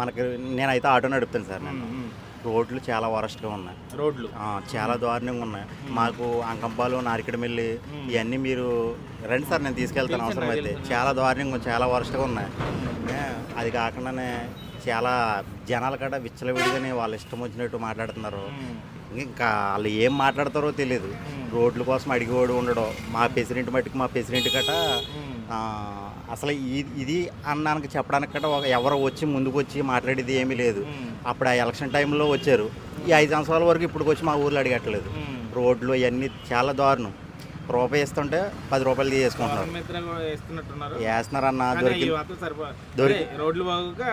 మనకి నేనైతే auto నడుపుతాను sir నేను. రోడ్లు చాలా వరస్ట్గా ఉన్నాయి. రోడ్లు. చాలా దారుణంగా ఉన్నాయి. మాకు అంకంపాలు నారికడమిల్లి ఇవన్నీ మీరు రండి సార్ నేను తీసుకెళ్తాను అవసరం అయితే చాలా దారుణంగా చాలా వరస్ట్గా ఉన్నాయి. అది కాకుండానే చాలా జనాలు కూడా విచ్చలవిడిగానే వాళ్ళ ఇష్టం వచ్చినట్టు మాట్లాడుతున్నారు. ఇంకా వాళ్ళు ఏం మాట్లాడతారో తెలియదు రోడ్ల కోసం అడిగేవాడు ఉండడం మా ప్రెసిడెంట్ మట్టుకు మా ప్రెసిడెంట్ గట అసలు ఇది అన్నానికి చెప్పడానికి కూడా ఒక ఎవరో వచ్చి ముందుకు వచ్చి మాట్లాడేది ఏమీ లేదు. అప్పుడు ఆ ఎలక్షన్ టైంలో వచ్చారు. ఈ ఐదు సంవత్సరాల వరకు ఇప్పుడు వచ్చి మా ఊర్లో అడిగట్లేదు రోడ్లు ఇవన్నీ చాలా దారుణం. రూపాయి ఇస్తుంటే పది రూపాయలు తీసుకుంటున్నారు. వేస్తున్నారన్న దొరికి దొరికి-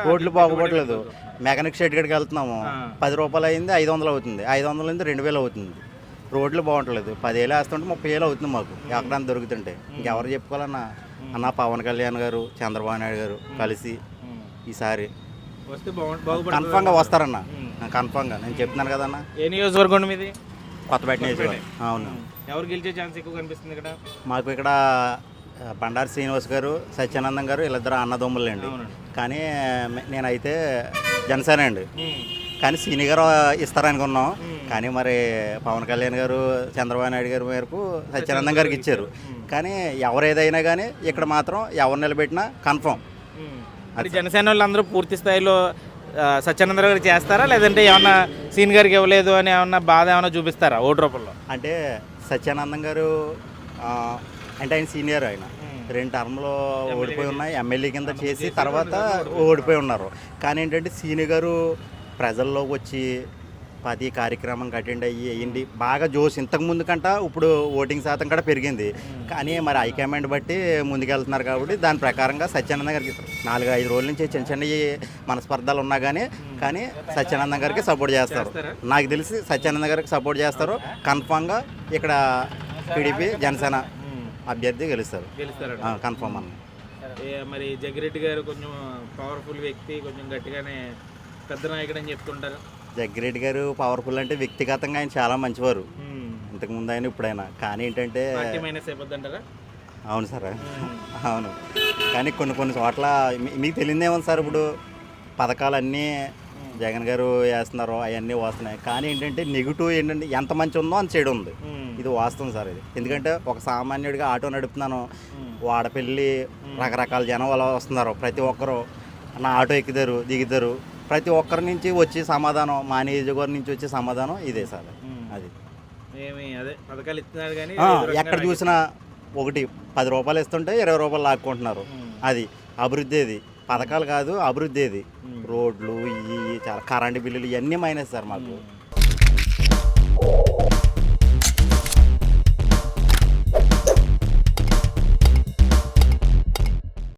రోడ్లు బాగుపడలేదు మెకానిక్ షెడ్ కాడికి వెళ్తున్నాము. పది రూపాయలు అయింది ఐదు వందలు అవుతుంది. ఐదు వందలు అయింది రెండు వేలు అవుతుంది. రోడ్లు బాగుంటలేదు. పదివేలు వేస్తుంటే ముప్పై వేలు అవుతుంది మాకు. ఎక్కడన్నా దొరుకుతుంటే. ఇంకెవరు చెప్పుకోవాలన్నా? అన్న పవన్ కళ్యాణ్ గారు చంద్రబాబు నాయుడు గారు కలిసి. ఈసారి వస్తే కన్ఫామ్గా వస్తారన్న. కన్ఫామ్గా. నేను చెప్తున్నాను కదన్న. ఏ నియోజకవర్గం మీది? కొత్తపేట నియోజకవర్గం. అవును. ఎవరు గెలిచే ఛాన్స్ ఎక్కువ కనిపిస్తుంది ఇక్కడ? మాకు ఇక్కడ బండారు శ్రీనివాస్ గారు సత్యానందం గారు వీళ్ళిద్దరు అన్నదమ్ములండి. కానీ నేనైతే జనసేన అండి. కానీ సీని గారు ఇస్తారనుకున్నాం. కానీ మరి పవన్ కళ్యాణ్ గారు చంద్రబాబు నాయుడు గారి మేరకు సత్యానందం గారికి ఇచ్చారు. కానీ ఎవరు ఏదైనా కానీ ఇక్కడ మాత్రం ఎవరు నిలబెట్టినా కన్ఫర్మ్. మరి జనసేన వాళ్ళందరూ పూర్తి స్థాయిలో సత్యానందరావు గారు చేస్తారా? లేదంటే ఏమన్నా సీన్ గారికి ఇవ్వలేదు అని ఏమన్నా బాధ ఏమన్నా చూపిస్తారా ఓటు రూపంలో? అంటే సత్యానందం గారు అంటే ఆయన సీనియర్ ఆయన. రెండు టర్మ్లో ఓడిపోయి ఉన్నాయి. ఎమ్మెల్యే కింద చేసి తర్వాత ఓడిపోయి ఉన్నారు. కానీ ఏంటంటే సీని గారు ప్రజల్లోకి వచ్చి ప్రతి కార్యక్రమం అటెండ్ అయ్యి అయ్యింది. బాగా జోష్ ఇంతకు ముందు కంట ఇప్పుడు ఓటింగ్ శాతం కూడా పెరిగింది. కానీ మరి హైకమాండ్ బట్టి ముందుకెళ్తున్నారు కాబట్టి దాని ప్రకారంగా సత్యానంద గారికి. నాలుగు ఐదు రోజుల నుంచి చిన్న చిన్న మనస్పర్ధాలు ఉన్నా కానీ కానీ సత్యానంద గారికి సపోర్ట్ చేస్తారు. నాకు తెలిసి సత్యానంద గారికి సపోర్ట్ చేస్తారు. కన్ఫామ్గా ఇక్కడ టీడీపీ జనసేన అభ్యర్థి గెలుస్తారు. గెలుస్తారా కన్ఫామ్ అన్న. మరి జగ్గిరెడ్డి గారు కొంచెం పవర్ఫుల్ వ్యక్తి కొంచెం గట్టిగానే పెద్ద నాయకుడు అని చెప్తుంటారు జగ్గిరెడ్డి గారు పవర్ఫుల్ అంటే వ్యక్తిగతంగా ఆయన చాలా మంచివారు. ఇంతకుముందు ఆయన ఇప్పుడైనా. కానీ ఏంటంటే అవును సార్. అవును. కానీ కొన్ని కొన్ని చోట్ల మీకు తెలియదేమో సార్ ఇప్పుడు పథకాలన్నీ జగన్ గారు వేస్తున్నారు అవన్నీ వస్తున్నాయి. కానీ ఏంటంటే నెగిటివ్ ఏంటంటే ఎంత మంచి ఉందో అంత చెడు ఉంది. ఇది వాస్తవం సార్ ఇది. ఎందుకంటే ఒక సామాన్యుడిగా ఆటో నడుపుతున్నాను వాడపెళ్ళి రకరకాల జనం అలా వస్తున్నారు. ప్రతి ఒక్కరు నా ఆటో ఎక్కుతారు దిగుతారు. ప్రతి ఒక్కరి నుంచి వచ్చే సమాధానం మా నియోజకవర్గం నుంచి వచ్చే సమాధానం ఇదే సార్. అది. ఏమి అదే పథకాలు కానీ ఎక్కడ చూసినా ఒకటి పది రూపాయలు ఇస్తుంటే ఇరవై రూపాయలు లాక్కుంటున్నారు. అది అభివృద్ధి ఇది పథకాలు కాదు అభివృద్ధి ఇది రోడ్లు ఇవి చాలా కరెంటు బిల్లులు ఇవన్నీ మైనస్ సార్ మాకు.